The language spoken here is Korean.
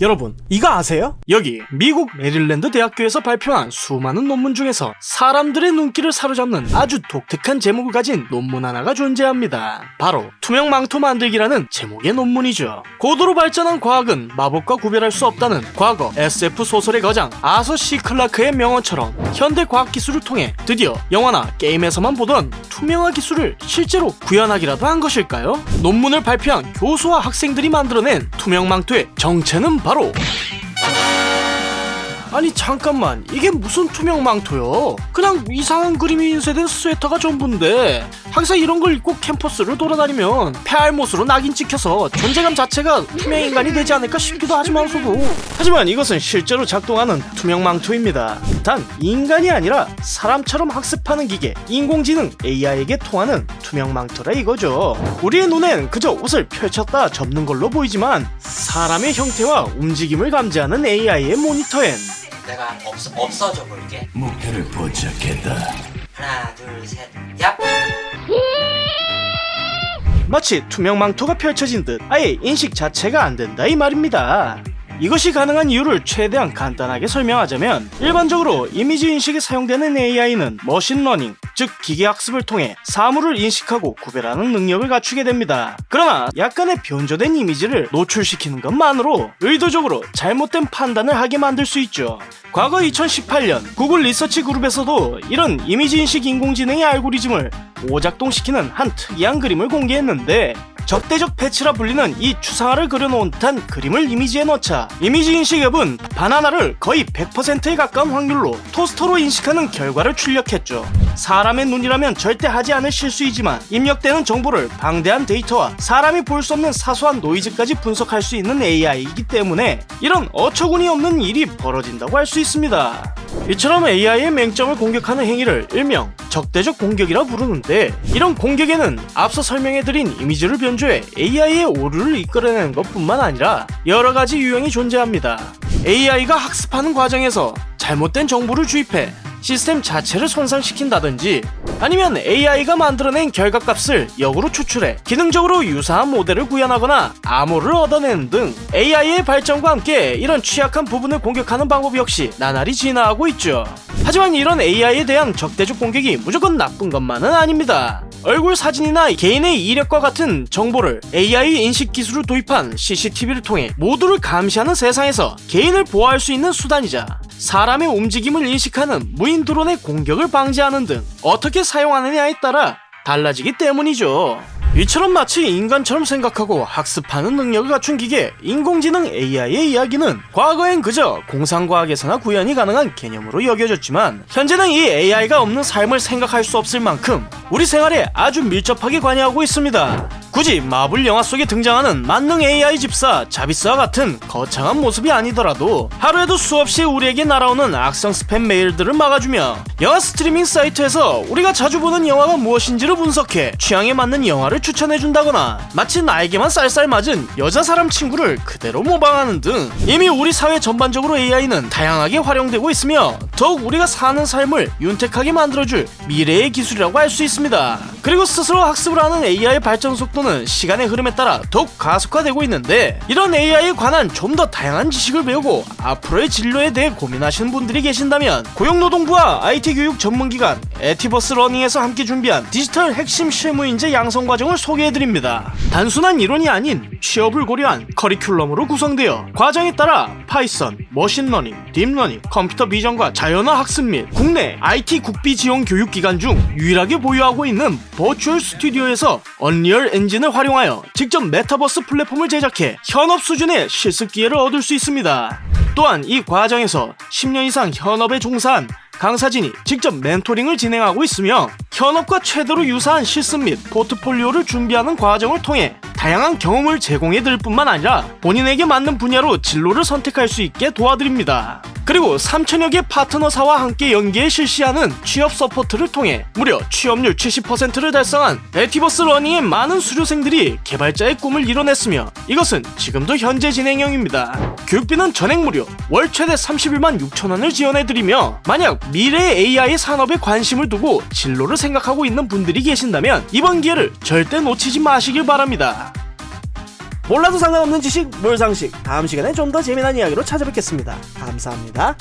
여러분, 이거 아세요? 여기 미국 메릴랜드 대학교에서 발표한 수많은 논문 중에서 사람들의 눈길을 사로잡는 아주 독특한 제목을 가진 논문 하나가 존재합니다. 바로 투명 망토 만들기라는 제목의 논문이죠. 고도로 발전한 과학은 마법과 구별할 수 없다는 과거 SF 소설의 거장 아서 시 클라크의 명언처럼 현대 과학 기술을 통해 드디어 영화나 게임에서만 보던 투명화 기술을 실제로 구현하기라도 한 것일까요? 논문을 발표한 교수와 학생들이 만들어낸 투명 망토의 정체는 바로. 아니 잠깐만. 이게 무슨 투명 망토요? 그냥 이상한 그림이 인쇄된 스웨터가 전부인데 항상 이런 걸 입고 캠퍼스를 돌아다니면 폐알못으로 낙인 찍혀서 존재감 자체가 투명 인간이 되지 않을까 싶기도 하지만서도 하지만 이것은 실제로 작동하는 투명 망토입니다. 단 인간이 아니라 사람처럼 학습하는 기계 인공지능 AI에게 통하는 투명 망토라 이거죠. 우리의 눈엔 그저 옷을 펼쳤다 접는 걸로 보이지만 사람의 형태와 움직임을 감지하는 AI의 모니터엔 내가 없, 없어져 볼게 목표를 포착했다. 하나 둘셋 마치 투명 망토가 펼쳐진 듯 아예 인식 자체가 안 된다 이 말입니다. 이것이 가능한 이유를 최대한 간단하게 설명하자면 일반적으로 이미지 인식에 사용되는 AI는 머신러닝, 즉 기계학습을 통해 사물을 인식하고 구별하는 능력을 갖추게 됩니다. 그러나 약간의 변조된 이미지를 노출시키는 것만으로 의도적으로 잘못된 판단을 하게 만들 수 있죠. 과거 2018년 구글 리서치 그룹에서도 이런 이미지 인식 인공지능의 알고리즘을 오작동시키는 한 특이한 그림을 공개했는데 적대적 패치라 불리는 이 추상화를 그려놓은 듯한 그림을 이미지에 넣자 이미지 인식 앱은 바나나를 거의 100%에 가까운 확률로 토스터로 인식하는 결과를 출력했죠. 사람의 눈이라면 절대 하지 않을 실수이지만 입력되는 정보를 방대한 데이터와 사람이 볼 수 없는 사소한 노이즈까지 분석할 수 있는 AI이기 때문에 이런 어처구니 없는 일이 벌어진다고 할 수 있습니다. 이처럼 AI의 맹점을 공격하는 행위를 일명 적대적 공격이라 부르는데 이런 공격에는 앞서 설명해드린 이미지를 변조해 AI의 오류를 이끌어내는 것뿐만 아니라 여러 가지 유형이 존재합니다. AI가 학습하는 과정에서 잘못된 정보를 주입해 시스템 자체를 손상시킨다든지 아니면 AI가 만들어낸 결과값을 역으로 추출해 기능적으로 유사한 모델을 구현하거나 암호를 얻어내는 등 AI의 발전과 함께 이런 취약한 부분을 공격하는 방법 역시 나날이 진화하고 있죠. 하지만 이런 AI에 대한 적대적 공격이 무조건 나쁜 것만은 아닙니다. 얼굴 사진이나 개인의 이력과 같은 정보를 AI 인식 기술을 도입한 CCTV를 통해 모두를 감시하는 세상에서 개인을 보호할 수 있는 수단이자 사람의 움직임을 인식하는 무인 드론의 공격을 방지하는 등 어떻게 사용하느냐에 따라 달라지기 때문이죠. 이처럼 마치 인간처럼 생각하고 학습하는 능력을 갖춘 기계 인공지능 AI의 이야기는 과거엔 그저 공상과학에서나 구현이 가능한 개념으로 여겨졌지만 현재는 이 AI가 없는 삶을 생각할 수 없을 만큼 우리 생활에 아주 밀접하게 관여하고 있습니다. 굳이 마블 영화 속에 등장하는 만능 AI 집사 자비스와 같은 거창한 모습이 아니더라도 하루에도 수없이 우리에게 날아오는 악성 스팸 메일들을 막아주며 영화 스트리밍 사이트에서 우리가 자주 보는 영화가 무엇인지를 분석해 취향에 맞는 영화를 추천해준다거나 마치 나에게만 쌀쌀 맞은 여자 사람 친구를 그대로 모방하는 등 이미 우리 사회 전반적으로 AI는 다양하게 활용되고 있으며 더욱 우리가 사는 삶을 윤택하게 만들어줄 미래의 기술이라고 할 수 있습니다. 그리고 스스로 학습을 하는 AI의 발전 속도는 시간의 흐름에 따라 더욱 가속화되고 있는데 이런 AI에 관한 좀 더 다양한 지식을 배우고 앞으로의 진로에 대해 고민하시는 분들이 계신다면 고용노동부와 IT 교육 전문기관 에티버스 러닝에서 함께 준비한 디지털 핵심 실무인재 양성 과정을 소개해드립니다. 단순한 이론이 아닌 취업을 고려한 커리큘럼으로 구성되어 과정에 따라 파이썬, 머신러닝, 딥러닝, 컴퓨터 비전과 자 연어 학습 및 국내 IT 국비 지원 교육 기관 중 유일하게 보유하고 있는 버추얼 스튜디오에서 언리얼 엔진을 활용하여 직접 메타버스 플랫폼을 제작해 현업 수준의 실습 기회를 얻을 수 있습니다. 또한 이 과정에서 10년 이상 현업에 종사한 강사진이 직접 멘토링을 진행하고 있으며 현업과 최대로 유사한 실습 및 포트폴리오를 준비하는 과정을 통해 다양한 경험을 제공해 드릴 뿐만 아니라 본인에게 맞는 분야로 진로를 선택할 수 있게 도와드립니다. 그리고 3천여 개 파트너사와 함께 연계해 실시하는 취업 서포트를 통해 무려 취업률 70%를 달성한 에티버스 러닝의 많은 수료생들이 개발자의 꿈을 이뤄냈으며 이것은 지금도 현재 진행형입니다. 교육비는 전액 무료, 월 최대 31만 6천 원을 지원해드리며 만약 미래 AI 산업에 관심을 두고 진로를 생각하고 있는 분들이 계신다면 이번 기회를 절대 놓치지 마시길 바랍니다. 몰라도 상관없는 지식 몰상식 다음 시간에 좀 더 재미난 이야기로 찾아뵙겠습니다. 감사합니다.